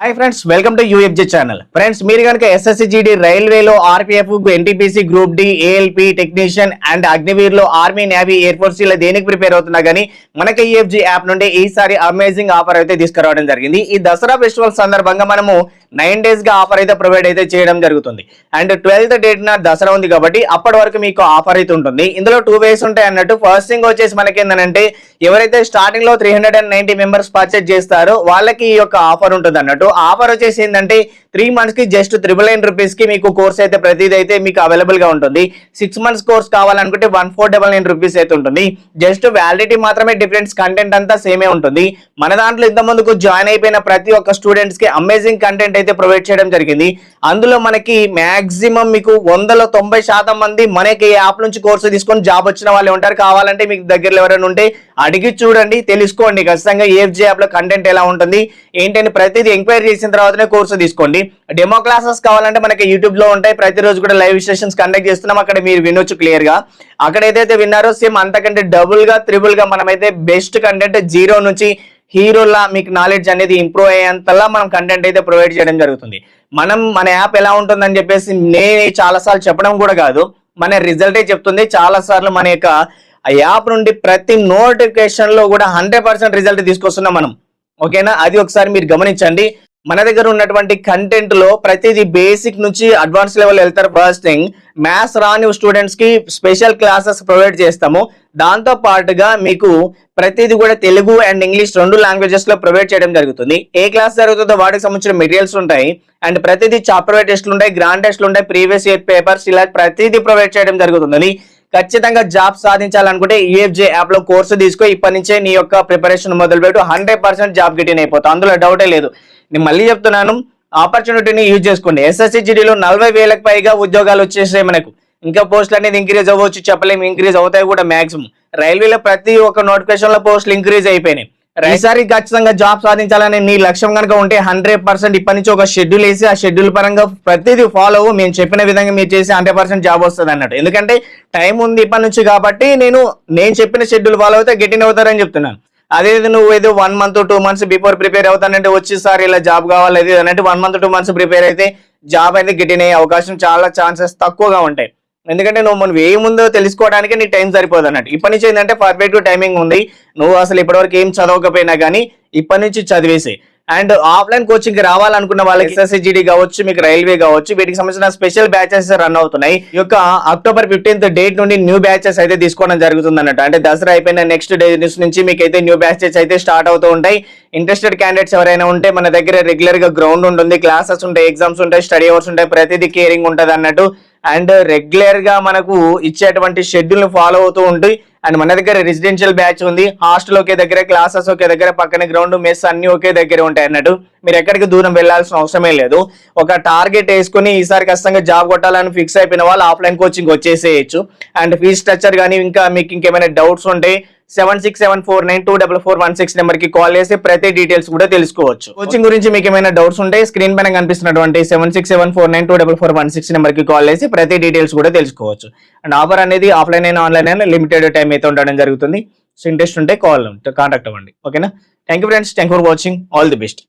Hi friends welcome to UFG channel friends మీరు కనుక SSC GD రైల్వేలో RPF NTPC group D ALP technician and అగ్నివీర్లో army navy air force ఇలా దేనికి prepare అవుతున్నా కానీ మనకి యూఎఫ్జీ యాప్ నుండి ఈసారి అమేజింగ్ ఆఫర్ అయితే తీసుకురావడం జరిగింది. ఈ దసరా ఫెస్టివల్ సందర్భంగా మనము నైన్ డేస్గా ఆఫర్ అయితే ప్రొవైడ్ అయితే చేయడం జరుగుతుంది. అండ్ ట్వెల్త్ డేట్ నా దసరా ఉంది కాబట్టి అప్పటి వరకు మీకు ఆఫర్ అయితే ఉంటుంది. ఇందులో టూ వేస్ ఉంటాయి అన్నట్టు. ఫస్ట్ థింగ్ వచ్చేసి మనకి ఏంటంటే ఎవరైతే స్టార్టింగ్లో three hundred and ninety members purchase చేస్తారో వాళ్ళకి ఈ యొక్క ఆఫర్ ఉంటుంది అన్నట్టు ఆఫర్ వచ్చేసి ఏంటంటే త్రీ మంత్స్కి జస్ట్ త్రిబుల్ నైన్ రూపీస్కి మీకు కోర్స్ అయితే ప్రతిదీ అయితే మీకు అవైలబుల్గా ఉంటుంది. సిక్స్ మంత్స్ కోర్స్ కావాలనుకుంటే one four double nine rupees అయితే ఉంటుంది. జస్ట్ వ్యాలిడిటీ మాత్రమే డిఫరెన్స్ కంటెంట్ అంతా సేమే ఉంటుంది. మన దాంట్లో ఇంత ముందుకు జాయిన్ అయిపోయిన ప్రతి ఒక్క స్టూడెంట్స్కి అమేజింగ్ కంటెంట్ అయితే ప్రొవైడ్ చేయడం జరిగింది. అందులో మనకి మాక్సిమం మీకు వందల తొంభై శాతం మంది మనకి యాప్ నుంచి కోర్సు తీసుకొని జాబ్ వచ్చిన వాళ్ళు ఉంటారు. కావాలంటే మీకు దగ్గరలో ఎవరైనా ఉంటే అడిగి చూడండి తెలుసుకోండి. ఖచ్చితంగా ఏఎఫ్జే యాప్లో కంటెంట్ ఎలా ఉంటుంది ఏంటని ప్రతిదీ ఎంక్వైరీ చేసిన తర్వాతనే కోర్సు తీసుకోండి. డెమో క్లాసెస్ కావాలంటే మనకి యూట్యూబ్లో ఉంటాయి. ప్రతిరోజు కూడా లైవ్ సెషన్స్ కండక్ట్ చేస్తున్నాం. అక్కడ మీరు వినొచ్చు క్లియర్గా. అక్కడ ఏదైతే విన్నారో సేమ్ అంతకంటే డబుల్గా త్రిబుల్గా మనమైతే బెస్ట్ కంటెంట్ జీరో నుంచి హీరోలా మీకు నాలెడ్జ్ అనేది ఇంప్రూవ్ అయ్యేంతలా మనం కంటెంట్ అయితే ప్రొవైడ్ చేయడం జరుగుతుంది. మనం మన యాప్ ఎలా ఉంటుందని చెప్పేసి నేను చాలా సార్లు చెప్పడం కూడా కాదు. మన రిజల్టే చెప్తుంది. చాలా సార్లు మన యొక్క ఆ యాప్ నుండి ప్రతి నోటిఫికేషన్లో కూడా హండ్రెడ్ పర్సెంట్ రిజల్ట్ తీసుకొస్తున్నాం మనం. ఓకేనా అది ఒకసారి మీరు గమనించండి. మన దగ్గర ఉన్నటువంటి కంటెంట్లో ప్రతిదీ బేసిక్ నుంచి అడ్వాన్స్ లెవెల్ వెళ్తారు. ఫస్ట్ మ్యాథ్స్ రాని స్టూడెంట్స్కి స్పెషల్ క్లాసెస్ ప్రొవైడ్ చేస్తాము. దాంతో పాటుగా మీకు ప్రతిదీ కూడా తెలుగు అండ్ ఇంగ్లీష్ రెండు లాంగ్వేజెస్లో ప్రొవైడ్ చేయడం జరుగుతుంది. ఏ క్లాస్ జరుగుతుందో వాటికి సంబంధించిన మెటీరియల్స్ ఉంటాయి. అండ్ ప్రతిదీ చాప్టర్ టెస్ట్లు ఉంటాయి గ్రాండ్ టెస్ట్లు ఉంటాయి ప్రీవియస్ ఇయర్ పేపర్స్ ఇలా ప్రతిదీ ప్రొవైడ్ చేయడం జరుగుతుంది. ఖచ్చితంగా జాబ్ సాధించాలనుకుంటే యూఎఫ్జే యాప్లో కోర్సు తీసుకో. ఇప్పటి నుంచే నీ యొక్క ప్రిపరేషన్ మొదలుపెట్టు. హండ్రెడ్ పర్సెంట్ జాబ్ గిటిన్ అయిపోతావు. అందులో డౌటే లేదు. నేను మళ్ళీ చెప్తున్నాను ఆపర్చునిటీని యూజ్ చేసుకోండి. ఎస్ఎస్సి జీడీలో నలభై వేలకు పైగా ఉద్యోగాలు వచ్చేసాయి మనకు. ఇంకా పోస్టులు అనేది ఇంక్రీజ్ అవ్వచ్చు చెప్పలేము ఇంక్రీజ్ అవుతాయి కూడా మాక్సిమం రైల్వేలో ప్రతి ఒక్క నోటిఫికేషన్లో పోస్టులు ఇంక్రీజ్ అయిపోయినాయి. ఈసారి ఖచ్చితంగా జాబ్ సాధించాలని నీ లక్ష్యం కనుక ఉంటే హండ్రెడ్ పర్సెంట్ ఇప్పటి నుంచి ఒక షెడ్యూల్ వేసి ఆ షెడ్యూల్ పరంగా ప్రతిదీ ఫాలో అవ్వు. మేము చెప్పిన విధంగా మీరు చేసి హండ్రెడ్ పర్సెంట్ జాబ్ వస్తుంది అన్నట్టు. ఎందుకంటే టైం ఉంది ఇప్పటి నుంచి కాబట్టి నేను నేను చెప్పిన షెడ్యూల్ ఫాలో అవుతే గెటిన్ అవుతారని చెప్తున్నాను. అదే నువ్వు ఏదో one month two months before prepare అవుతానంటే వచ్చి సార్ ఇలా జాబ్ కావాలి అది అంటే one month two months prepare అయితే జాబ్ అయితే గెటిన్ అయ్యే అవకాశం చాలా ఛాన్సెస్ తక్కువగా ఉంటాయి. ఎందుకంటే నువ్వు మనం ఏముందో తెలుసుకోవడానికి నీ టైం సరిపోదు అన్నట్టు. ఇప్పటి నుంచి ఏంటంటే పర్ఫెక్ట్ టైమింగ్ ఉంది. నువ్వు అసలు ఇప్పటివరకు ఏం చదవకపోయినా కానీ ఇప్పటి నుంచి చదివేసి అండ్ ఆఫ్లైన్ కోచింగ్ రావాలనుకున్న వాళ్ళకి ఎస్ఎస్సిజిడి కావచ్చు మీకు రైల్వే కావచ్చు వీటికి సంబంధించిన స్పెషల్ బ్యాచెస్ రన్ అవుతున్నాయి. ఈ యొక్క అక్టోబర్ ఫిఫ్టీన్త్ డేట్ నుండి న్యూ బ్యాచెస్ అయితే తీసుకోవడం జరుగుతుంది అన్నట్టు అంటే దసరా అయిపోయిన నెక్స్ట్ డే నుంచి మీకు అయితే న్యూ బ్యాచెస్ అయితే స్టార్ట్ అవుతూ ఉంటాయి. ఇంట్రెస్టెడ్ క్యాండిడేట్స్ ఎవరైనా ఉంటే మన దగ్గర రెగ్యులర్గా గ్రౌండ్ ఉంటుంది క్లాసెస్ ఉంటాయి ఎగ్జామ్స్ ఉంటాయి స్టడీ అవర్స్ ఉంటాయి ప్రతిదీ కేరింగ్ ఉంటుంది అన్నట్టు అండ్ రెగ్యులర్గా మనకు ఇచ్చేటువంటి షెడ్యూల్ ఫాలో అవుతూ ఉంటే అండ్ మన దగ్గర రెసిడెన్షియల్ బ్యాచ్ ఉంది. హాస్టల్ ఒకే దగ్గర క్లాసెస్ ఒకే దగ్గర పక్కన గ్రౌండ్ మెస్ అన్ని ఒకే దగ్గర ఉంటాయి అన్నట్టు. మీరు ఎక్కడికి దూరం వెళ్ళాల్సిన అవసరమే లేదు. ఒక టార్గెట్ వేసుకుని ఈసారి ఖచ్చితంగా జాబ్ కొట్టాలని ఫిక్స్ అయిపోయిన వాళ్ళు ఆఫ్లైన్ కోచింగ్ వచ్చేసేయచ్చు. అండ్ ఫీజ్ స్ట్రక్చర్ కానీ ఇంకా మీకు ఇంకేమైనా డౌట్స్ ఉంటే seven six seven four nine two double four one six నెంబర్కి కాల్ చేసి ప్రతి డీటెయిల్స్ కూడా తెలుసుకోవచ్చు. కోచింగ్ గురించి మీకు ఏమైనా డౌట్స్ ఉంటే స్క్రీన్ పైన కనిపిస్తున్నటువంటి seven six seven four nine two double four one six నెంబర్కి కాల్ చేసి ప్రతి డీటెయిల్స్ కూడా తెలుసుకోవచ్చు. అండ్ ఆఫర్ అనేది ఆఫ్లైన్ అయినా ఆన్లైన్ అయినా లిమిటెడ్ టైం అయితే ఉండడం జరుగుతుంది. సో ఇంట్రెస్ట్ ఉంటే కాల్ కాంటాక్ట్ అవ్వండి. ఓకేనా thank you friends thank for watching all the best